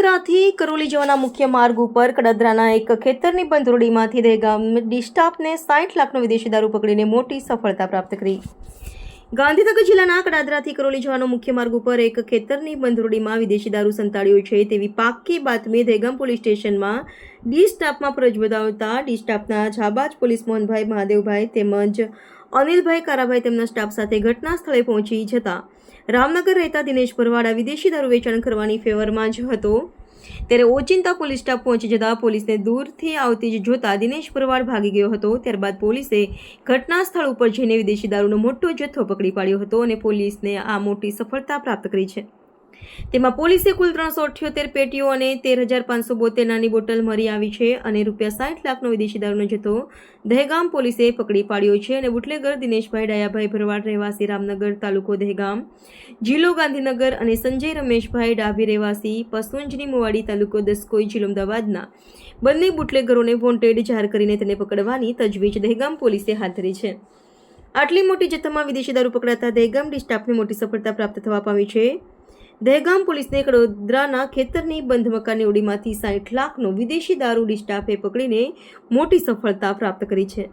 કડોદરાથી કરોલી જવાના મુખ્ય માર્ગ ઉપર કડદરાના એક ખેતરની બંધરોડીમાંથી દહેગામ ડિસ્ટાફને સાઠ લાખનો વિદેશી દારૂ પકડીને મોટી સફળતા પ્રાપ્ત કરી. ગાંધીનગર જિલ્લાના કડાદરાથી કરોલી જવાનો મુખ્ય માર્ગ ઉપર એક ખેતરની બંધરોડીમાં વિદેશી દારૂ સંતાડ્યો છે તેવી પાક્કી બાતમી દહેગામ પોલીસ સ્ટેશનમાં ડી સ્ટાફમાં ફરજ બજાવતા ડી સ્ટાફના જાબાજ પોલીસ મોહનભાઈ મહાદેવભાઈ તેમજ અનિલભાઈ કારાભાઈ તેમના સ્ટાફ સાથે ઘટના સ્થળે પહોંચી જતા. રામનગર રહેતા દિનેશ ભરવાડા વિદેશી દારૂ વેચાણ કરવાની ફેવરમાં જ હતો. ત્યારે ઓચિંતા પોલીસ સ્ટાફ પહોંચી જતા પોલીસને દૂરથી આવતી જ જોતા દિનેશ પરવાડ ભાગી ગયો હતો. ત્યારબાદ પોલીસે ઘટના સ્થળ ઉપર જઈને વિદેશી દારૂનો મોટો જથ્થો પકડી પાડ્યો હતો અને પોલીસને આ મોટી સફળતા પ્રાપ્ત કરી છે. તેમાં પોલીસે કુલ ત્રણસો અઠ્યોતેર પેટીઓ અને તેર હજાર પાંચસો બોતેર નાની બોટલ મળી આવી છે અને રૂપિયા સાઠ લાખનો વિદેશી દારૂનો જથ્થો દહેગામ પોલીસે પકડી પાડ્યો છે અને બુટલેગર દિનેશભાઈ ડાયાભાઈ ભરવાડ રહેવાસી રામનગર તાલુકો દહેગામ, જિલ્લો ગાંધીનગર અને સંજય રમેશભાઈ ડાભી રહેવાસી પસવંજની મોવાડી તાલુકો દસકોઈ, જિલ્લો અમદાવાદના બંને બુટલેગરોને વોન્ટેડ જાહેર કરીને તેને પકડવાની તજવીજ દહેગામ પોલીસે હાથ ધરી છે. આટલી મોટી જથ્થામાં વિદેશી દારૂ પકડાતા દહેગામ ડિસ્ટાફને મોટી સફળતા પ્રાપ્ત થવા પામી છે. દહેગામ પોલીસને કડોદરાના ખેતરની બંધ મકાનની ઉડીમાંથી સાઠ લાખનો વિદેશી દારૂ ડી સ્ટાફે પકડીને મોટી સફળતા પ્રાપ્ત કરી છે.